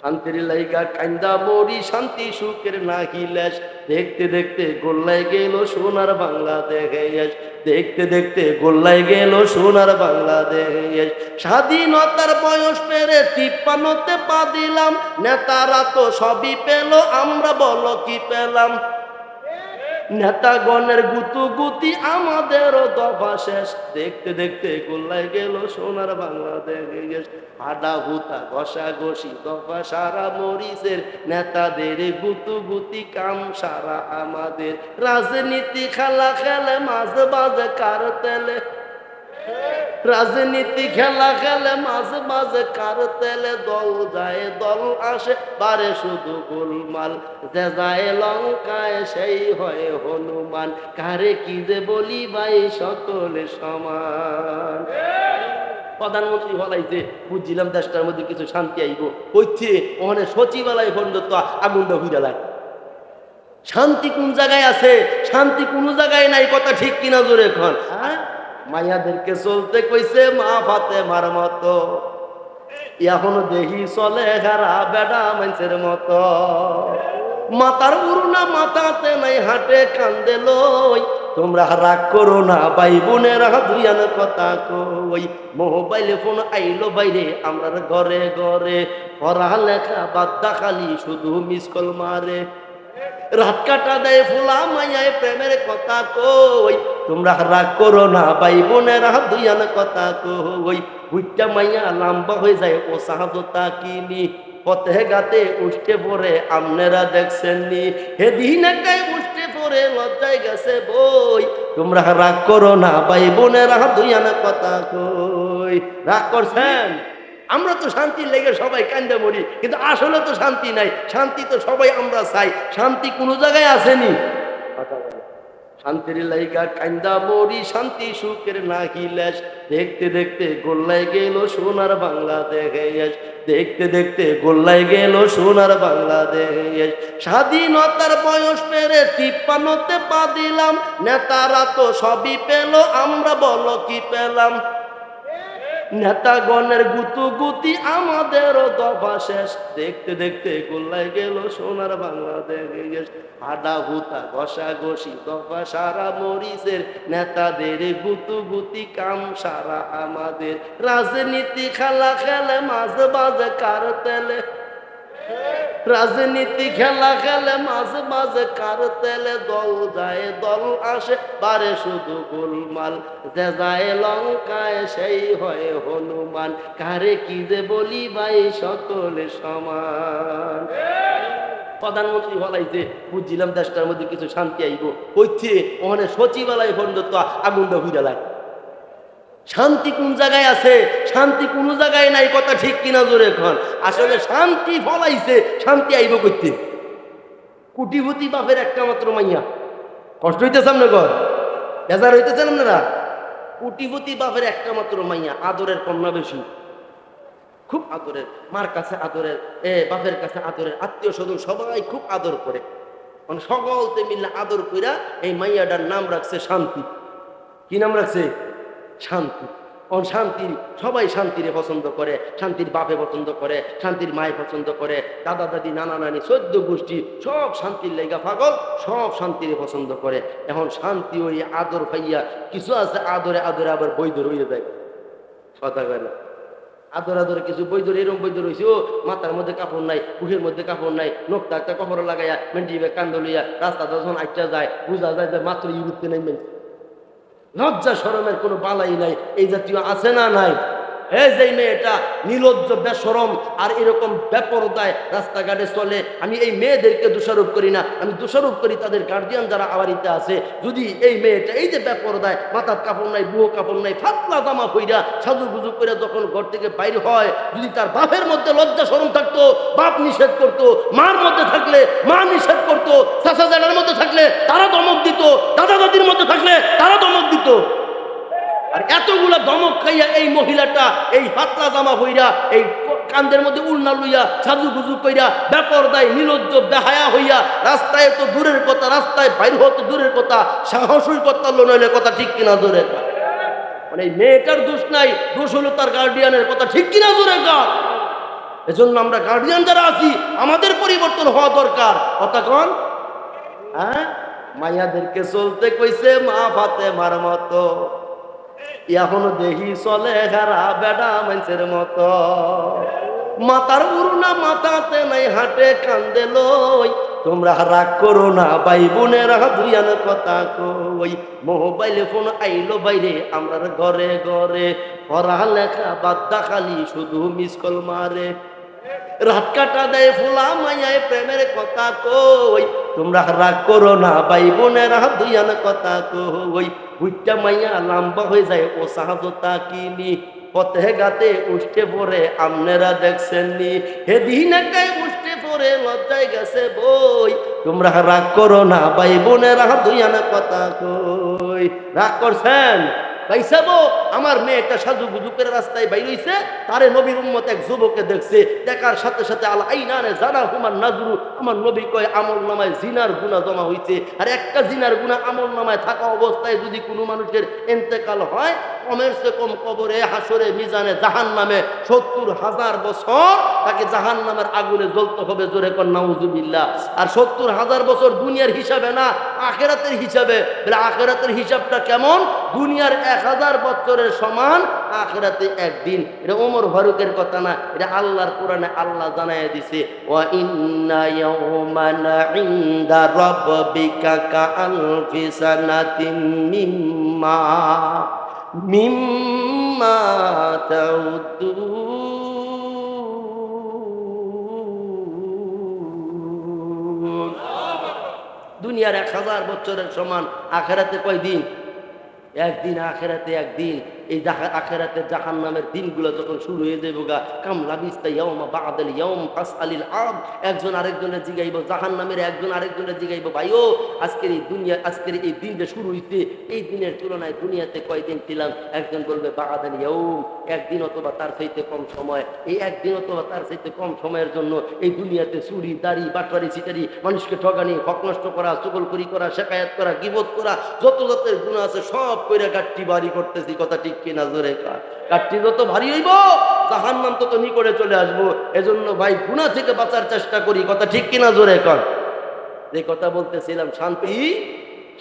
শান্তির লাইকা কান্দা মরি, শান্তি সুখের না নাহিলেশ দেখতে দেখতে গোল্লায় গেল সোনার বাংলা বাংলাদেশ। দেখতে দেখতে গোল্লায় গেল সোনার বাংলা বাংলাদেশ। স্বাধীনতার বয়স পেরে টিপ্পানোতে পা দিলাম। নেতারা তো সবই পেল, আমরা বলো কি পেলাম? নেতাগণের গুতু গুতি আমাদেরও দফা শেষ। দেখতে দেখতে গোল্লাই গেল সোনার বাংলাদেশ। হাডা হুতা ঘষা ঘষি, দফা সারা মরিচের নেতাদের গুতু গুতি কাম সারা আমাদের। রাজনীতি খেলা খেলে মাঝে মাঝে কার তেলে? রাজনীতি খেলা খেলে মাঝে মাঝে কার তেলে দল যায়, দল আসে পারে শুধু গোলমাল। যে যায় লঙ্কায় সেই হয় হনুমান। কারে কি যে বলি ভাই, সকলে সমান। প্রধানমন্ত্রী বলাইছে বুঝছিলাম দেশটার মধ্যে কিছু শান্তি আইব। হইছে, ওখানে সচিবালয় পর্যন্ত আগুনটা ঘুরে লাগে। শান্তি কোন জায়গায় আছে? শান্তি কোন জায়গায় নাই, কথা ঠিক কিনা জোরে এখন মাইয়াদেরকে চলতে কইছে মা ফাতে মার মতো। এখনও দেখি চলে ঘাড়া বেড়া মানুষের মতো। মাতার উড়না মাথাতে নাই, হাটে কান্দে লই। তোমরা রাগ করো না ভাই বোনেরা দুইয়ান কথা কই। মোবাইলে ফোন আইলো বাইরে, আমরা ঘরে ঘরে। পড়ালেখা বাদ্দা খালি, শুধু মিস কল মারে। রাত কাটা দেয় ফুলা মাইয়ায় প্রেমের কথা কই। তোমরা রাগ করো না ভাই বোনেরা দুইয়ান কথা কই বুইটা মাইয়া লম্বা হয়ে যায়, ও সাহায্যতা কিনি পথে গাতে উঠতে পড়ে আপনারা দেখছেন নি? হেদিন একাই উঠতে পড়ে, লজ্জায় গেছে বই। তোমরা রাগ করো না ভাই বোনেরা দুইয়ান কথা কই রাগ করছেন? আমরা তো শান্তির লেগে সবাই কান্দে মরি, কিন্তু আসলে তো শান্তি নাই। শান্তি তো সবাই আমরা চাই। শান্তি কোনো জায়গায় আসেনি। শান্তির লাইকা কান্দা মরি শান্তি সুখের না নাহিলেশ দেখতে দেখতে গোল্লাই গেল সোনার বাংলা দেখেছ দেখতে দেখতে গোল্লাই গেল সোনার বাংলা দেখে স্বাধীনতার বয়স পেরে তিপ্পান্নতে পা দিলাম। নেতারা তো সবই পেল, আমরা বলো কি পেলাম? নেতাগণের গুতু গুতি আমাদেরও দফা শেষ। দেখতে দেখতে গোল্লাই গেল সোনার বাংলাদেশ। হাডা হুতা ঘষা, ঘষি, দফা, সারা মরিচের নেতাদের গুতু গুতি কাম সারা আমাদের। রাজনীতি, খেলা, খেলে, মাঝে বাজে কার তেলে রাজনীতি খেলা খেলে মাঝে মাঝে কার তেলে দল যায়, দল আসে পারে শুধু গোলমাল। যে যায় লঙ্কায় সেই হয় হনুমান। কারে কি যে বলি ভাই, সকলে সমান। প্রধানমন্ত্রী বলাইছে বুঝছিলাম দেশটার মধ্যে কিছু শান্তি আইব। হইছে ওখানে সচিবালয় পর্যন্ত আগুনটা ঘুরে লাগে শান্তি কোন জায়গায় আছে? শান্তি কোন জায়গায় নাই, কথা ঠিক কিনা জোরে এখন আসলে শান্তি ফলাইছে, শান্তি আইব করতে কুটিভূতি বাপের একটা মাত্র মাইয়া। কষ্ট হইতেছে আপনার ঘর? বেজার হইতেছেন আপনারা? কুটিভূতি বাপের একটা মাত্র মাইয়া, আদরের কন্যা বেশি। খুব আদরের, মার কাছে আদরের, এ, বাপের কাছে আদরের, আত্মীয় স্বজন সবাই খুব আদর করে। মানে সকলতে মিললে আদর কইরা এই মাইয়াটার নাম রাখছে শান্তি। কি নাম রাখছে? শান্তি। অন শান্তির সবাই শান্তিরে পছন্দ করে, শান্তির বাপে পছন্দ করে, শান্তির মায়ে পছন্দ করে, দাদা, দাদি, নানা, নানি চোদ্দ গোষ্ঠী, সব শান্তির লেগা পাগল, সব শান্তিরে পছন্দ করে। এখন শান্তি ওই আদর পাইয়া কিছু আছে, আদরে আদরে আবার বৈধ রইয়ে যায়। কথা কয় না। আদর আদরে কিছু বৈধ এরকম বৈধ রয়েছে ও মাথার মধ্যে কাপড় নাই বুকের মধ্যে কাপড় নাই নোকটা একটা কাপড় লাগাইয়া মেন্টি কান্দ লইয়া রাস্তা যখন আইটা যায়, বুঝা যায় যে মাত্র ইউরোপে নেই লজ্জা সরমের কোনো বালাই নাই, এই জাতীয় আছে না নাই? এই যে মেয়েটা নিলজ্জ বেসরম আর এরকম বেপরদায় রাস্তাঘাটে চলে, আমি এই মেয়েদেরকে দোষারোপ করি না, আমি দোষারোপ করি তাদের গার্জিয়ান যারা আবারিতে আছে। যদি এই মেয়েটা, এই যে বেপরদায়, মাথার কাপড় নাই, বুয়ো কাপড় নাই, ফাতলা জামা সাজু গুজু করে যখন ঘর থেকে বাইর হয়, যদি তার বাপের মধ্যে লজ্জা সরম থাকতো, বাপ নিষেধ করতো, মার মধ্যে থাকলে, মা নিষেধ করতো চাষা জানার মধ্যে থাকলে, তারা দমক দিত মধ্যে থাকলে তারা দমক দিত। আর এতগুলা দমক খাইয়া এই মহিলাটা, এই পাতলা জামা হইরা, এই কান্দের মধ্যে উল্না লইয়া সাজু গুজু কইরা, বেপরদায়, নিলজ্জ, বেহায়া হইয়া, রাস্তায় তো দূরের কথা, রাস্তায় বাইর হওয়া তো দূরের কথা, সাহসই কথা নইলে কথা ঠিক কিনা কর। মানে এই মেয়েটার দোষ নাই, দোষ হলো তার গার্ডিয়ানের কথা ঠিক কিনা জোরে কর এজন্য আমরা গার্ডিয়ান যারা আছি, আমাদের পরিবর্তন হওয়া দরকার। কথা কন? হ্যাঁ? মাইয়াদেরকে চলতে কইছে, মা ফাতে মার মতো। এখনও দেখি চলে হারা বেড়া মানুষের মতো। মাতার উড়না মাথাতে নাই, হাটে কান্দে লই। তোমরা রাগ করো না ভাই বোনেরা কথা কই। মোবাইলে ফোন আইলো বাইরে আমরা ঘরে ঘরে। পড়ালেখা বাদ্দা খালি শুধু মিস কল মারে। রাত কাটা দেয় ফুলা মাইয়ায় প্রেমের কথা কই। তোমরা রাগ করো না, ভাই বোনেরা দুইয়ান কথা কই বুইটা মাইয়া লম্বা হয়ে যায়, ও সাহায্যতা কিনি পথে গাতে উঠতে পড়ে আপনারা দেখছেন নি হেদিন একাই উঠতে পড়ে, লজ্জায় গেছে বই, তোমরা রাগ করো না, ভাই বোনেরা দুইয়ানা কথা কই, রাগ করছেন? পাইসাবো আমার মেয়েটা সাজু গুজু করে রাস্তায় বাইরেছে তারে নবীর উম্মত এক যুবকে দেখছে, দেখার সাথে সাথে আল আইনানে জানা হুমার নাজরু, আমার নবী কয়, আমল নামায় জিনার গুণা জমা হইছে। আর একটা জিনার গুণা আমল নামায় থাকা অবস্থায় যদি কোনো মানুষের এন্তেকাল হয়, কমের সে কম কবরে হাসরে মিজানে জাহান নামে সত্তর হাজার বছর তাকে জাহান নামের আগুনে জ্বলতে হবে জোরে কর, নাউজুবিল্লাহ। আর সত্তর হাজার বছর দুনিয়ার হিসাবে না, আখেরাতের হিসাবে। আখেরাতের হিসাবটা কেমন? দুনিয়ার এক হাজার বছরের সমান, আখেরাতে একদিন। এটা ওমর ফারুকের কথা না, এটা আল্লাহর কোরআনে আল্লাহ জানাই দিছে তাউদ্দুন। দুনিয়ার এক হাজার বছরের সমান, আখেরাতে কয় দিন একদিন আখেরাতে একদিন এই আখেরাতে জাহান নামের দিনগুলো যখন শুরু হয়ে যাবে গা, কামলা বিস্তা ইয়ম বাদল ইয়ম আলিল আব একজন আরেকজনের জিগাইব জাহান নামের একজন আরেকজনের জিগাইব, ভাইও, আজকের এই দুনিয়া আজকের এই দিন যে শুরু হইছে, এই দিনের তুলনায় দুনিয়াতে কয়দিন ছিলাম? একজন বলবে, বাদল ইয়ম একদিন অথবা তার চাইতে কম সময়। এই একদিন অথবা তার চাইতে কম সময়ের জন্য এই দুনিয়াতে চুরি, দাড়ি বাটবারি চিটারি মানুষকে ঠগানি, হক নষ্ট করা চুগল করি করা শেখায়াত করা, গিবত করা, যত যতের গুণ আছে সব কইরা গাঠটি বাড়ি করতেছি, কথা ঠিক ভারী হইব জাহান নাম চলে আসব। এজন্য ভাই গুণা থেকে বাঁচার চেষ্টা করি। কথা ঠিক কিনা জোরে যে কথা বলতেছিলাম, শান্তি?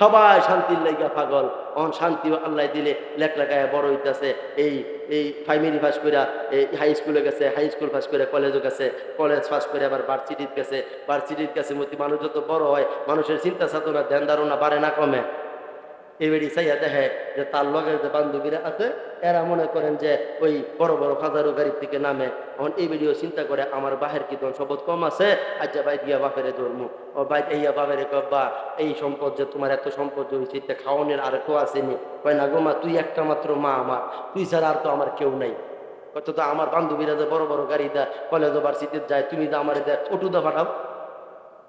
সবাই শান্তির লাইগা পাগল। অন শান্তি আল্লাহ দিলে লেখ লেখায় বড় হইতেছে। এই এই প্রাইমারি পাস করে এই হাই স্কুলে গেছে হাই স্কুল পাস করে কলেজও গেছে। কলেজ পাস করে আবার ভার্সিটিত গেছে। ভার্সিটিত গেছে মতি মানুষ যত বড় হয়, মানুষের চিন্তা চেতনা ধ্যান ধারণা বাড়ে না কমে। এবারই চাইয়া দেখে যে তার লগে যে বান্ধবীরা আছে, এরা মনে করেন যে ওই বড় বড় হাজারো গাড়ির থেকে নামে। এখন এই চিন্তা করে আমার বাহের কি সম্পদ কম আছে? আজ যে ভাই, দিয়া বাপেরে ধর্ম। ও ভাই এইয়া বাপেরে বা এই সম্পদ যে তোমার এত সম্পদ হয়েছে এটা খাওয়ানোর আর কেউ আসেনি কয়, না গো মা, তুই একটা মাত্র মা আমার। তুই ছাড়া আর তো আমার কেউ নাই। কত তো আমার বান্ধবীরা যে বড় বড় গাড়ি দেয়, কলেজ ভার্সিটিতে যায়, তুমি তো আমার দেয় অটুদা পাঠাও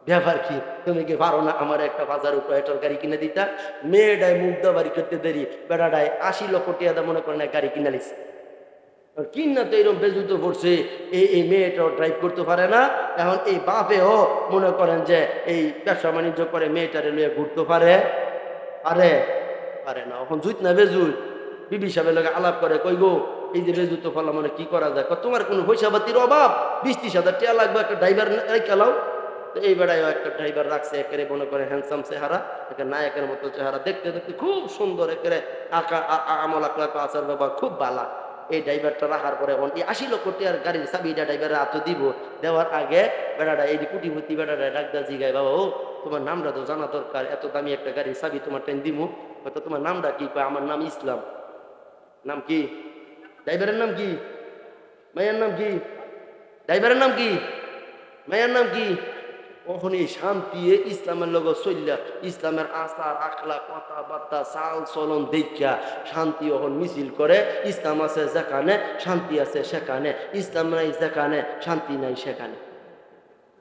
ব্যাপার কি? তুমি কি পারো না আমার একটা বাজার উপর গাড়ি কিনে দিতা? মেয়েটায় মুগ্ধ বাড়ি করতে দেরি। বেড়াটায় আশি লক্ষ টিয়া মনে করেন গাড়ি কিনে লিস কিনা তো এরকম বেজুত করছে এই এই মেয়েটাও ড্রাইভ করতে পারে না। এখন এই বাপেও মনে করেন যে এই ব্যবসা বাণিজ্য করে মেয়েটারে লইয়া ঘুরতে পারে? পারে? পারে না। এখন জুত না বেজুত বিবি সাহেবের লগে আলাপ করে কই গো এই যে বেজুত ফলা মানে কি করা যায়? তোমার কোনো পয়সা পাতির অভাব? বিশ ত্রিশ হাজার টাকা লাগবে, একটা ড্রাইভার খেলাও তো এই বেড়ায় একটা ড্রাইভার রাখছে একেবারে মনে করে হ্যান্ডসাম চেহারা, একে নায়কের মতো চেহারা। দেখতে দেখতে খুব সুন্দর একেবারে আঁকা আমল আকলাক আচার ব্যবহার, খুব বালা। এই ড্রাইভারটা রাখার পরে এখন এই আশি লক্ষ টাকার গাড়ির চাবিটা ড্রাইভারের হাতে দিব। দেওয়ার আগে বেড়াটা, এই কুটিপতি বেড়াটা ডাক্তার জিগায়, বাবা, ও, তোমার নামটা তো জানা দরকার, এত দামি একটা গাড়ির চাবি তোমার ট্রেন দিমু। হয়তো তোমার নামটা কি? আমার নাম ইসলাম। নাম কি? ড্রাইভারের নাম কি? মায়ের নাম কি? ড্রাইভারের নাম কি? মায়ের নাম কি? কখন এই শান্তি ইসলামের লোক চললা ইসলামের আচার আখলা কথাবার্তা, চাল চলন দেখা শান্তি ওখন মিছিল করে, ইসলাম আছে যেখানে, শান্তি আছে সেখানে, ইসলাম নাই যেখানে, শান্তি নাই সেখানে।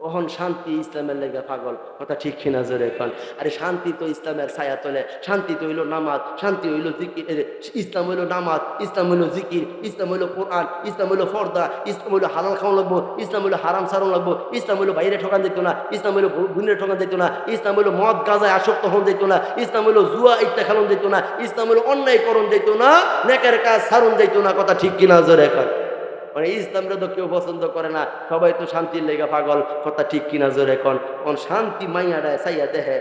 ওহন শান্তি ইসলামের লেগে পাগল কথা ঠিক কিনা জোরে এখন আরে শান্তি তো ইসলামের ছায়া তোলে শান্তি তো হইল নামাজ শান্তি হইল জিকির ইসলাম হইল নামাজ ইসলাম হইল জিকির ইসলাম হইল কোরআন ইসলাম হইল ফর্দা ইসলাম হইল হালাল খাওয়া লাগবো ইসলাম হইল হারাম সারণ লাগবো ইসলাম হইল বাইরে ঠকান যেত না ইসলাম হইল গুণের ঠকান যেত না ইসলাম হইল মদ গাজায় আসক্ত হন যেত না ইসলাম হইল জুয়া ইত্যা খেলন যেত না ইসলাম হইল অন্যায় করণ যেত না নেকের কাজ সারণ যেত না কথা ঠিক কিনা জোরে এখন মানে ইসলামরা তো কেউ পছন্দ করে না। সবাই তো শান্তির লেগে পাগল। কথা ঠিক কিনা জোরে কন। কোন শান্তি মাইয়াডায় চাইয়া দেহে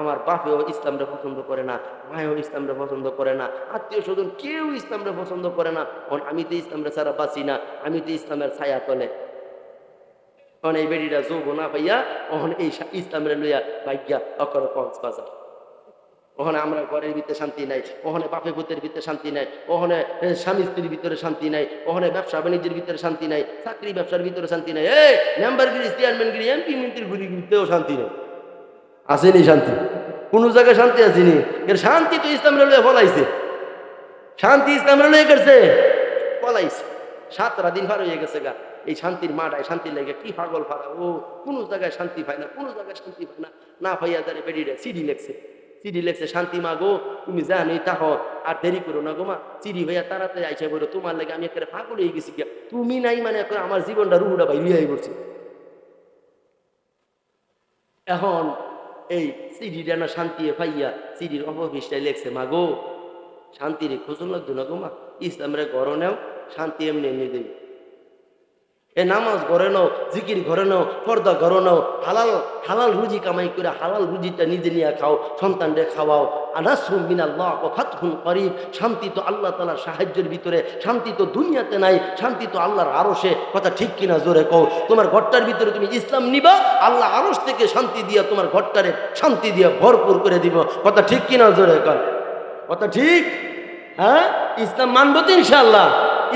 আমার বাপেও ইসলামটা পছন্দ করে না, মায়েও ইসলামটা পছন্দ করে না, আত্মীয় স্বজন কেউ ইসলামটা পছন্দ করে না। কারণ আমি তো ইসলামটা ছাড়া বাঁচি না, আমি তো ইসলামের ছায়া তলে। কারণ এই বেডিটা যৌব না পাইয়া ওখান এই ইসলামের লইয়া ভাগ্যা অকর কক্স বাজার ওখানে আমরা ঘরের ভিতরে শান্তি নাই, ওখানে বাপে ভূতের ভিতরে শান্তি নাই, ওখানে স্বামী স্ত্রীর ভিতরে শান্তি নাই, ওখানে ব্যবসা বাণিজ্যের ভিতরে শান্তি নাই, চাকরি ব্যবসার ভিতরে শান্তি নাই। এ, মেম্বারগিরি চেয়ারম্যানগিরি এমপি, মন্ত্রীর গুলিতেও শান্তি নেই। আসেনি শান্তি। কোনো জায়গায় শান্তি আসেনি। এর শান্তি তো ইসলাম রেলওয়ে ফলাইছে। শান্তি ইসলাম রেলওয়ে করছে। ফলাইছে। সাতটা দিন ভার হয়ে গেছে গা। এই শান্তির মাটায় শান্তি লেগে কি পাগল ফারা ও, কোনো জায়গায় শান্তি পায় না, কোনো জায়গায় শান্তি পায় না। না পাইয়া তারে বেডিটা সিডি লেখছে চিঠি লেখছে, শান্তি মা গো, তুমি জানি তাহ, আর দেরি করো না গো মা। চিঠি ভাইয়া তাড়াতাড়ি আইসা বলো তোমার লাগে আমি একটা পাগল হয়ে গেছি গিয়া। তুমি নাই মানে আমার জীবনটা রুহুটা ভাই লিয়াই করছে এখন এই সিডিটা না শান্তি পাইয়া সিডির অপবিষ্টায় লেখছে, মা গো, শান্তির খোঁজন লাগতো না গো মা। ইসলামের ঘর নেও, শান্তি এমনি এমনি দেবে। এ নামাজ ঘরে নাও, জিকির ঘরে নাও, পর্দা ঘরে নাও, হালাল হালাল রুজি কামাই করে হালাল রুজিটা নিজে নিয়ে খাও, সন্তানরে খাওয়াও। আনাসরুম মিনাল্লাহ ও ফাতহুন করিব। শান্তি তো আল্লাহ তালার সাহায্যের ভিতরে, শান্তি তো দুনিয়াতে নাই, শান্তি তো আল্লাহর আরশে। কথা ঠিক কিনা জোরে কও? তোমার ঘরটার ভিতরে তুমি ইসলাম নিবা, আল্লাহ আরশ থেকে শান্তি দিয়া তোমার ঘরটারে শান্তি দিয়া ভরপুর করে দিব। কথা ঠিক কিনা জোরে কথা ঠিক? হ্যাঁ? ইসলাম মানবো তো ইনশাল্লাহ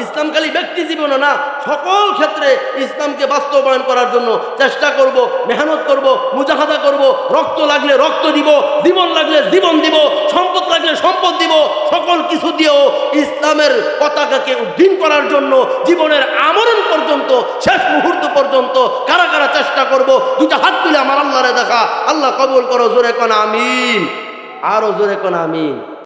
ইসলাম খালি ব্যক্তি জীবনে না, সকল ক্ষেত্রে ইসলামকে বাস্তবায়ন করার জন্য চেষ্টা করব, মেহনত করব, মুজাহাদা করব, রক্ত লাগলে রক্ত দিব, জীবন লাগলে জীবন দিব, সম্পদ লাগলে সম্পদ দিব, সকল কিছু দিয়েও ইসলামের পতাকাকে উদ্দিন করার জন্য জীবনের আমরণ পর্যন্ত, শেষ মুহূর্ত পর্যন্ত কারা কারা চেষ্টা করব দুটা হাত তুলে আমার আল্লাহরে দেখা, আল্লাহ কবুল করো, জোরে কোন আমিন, আরও জোরে কোন আমিন।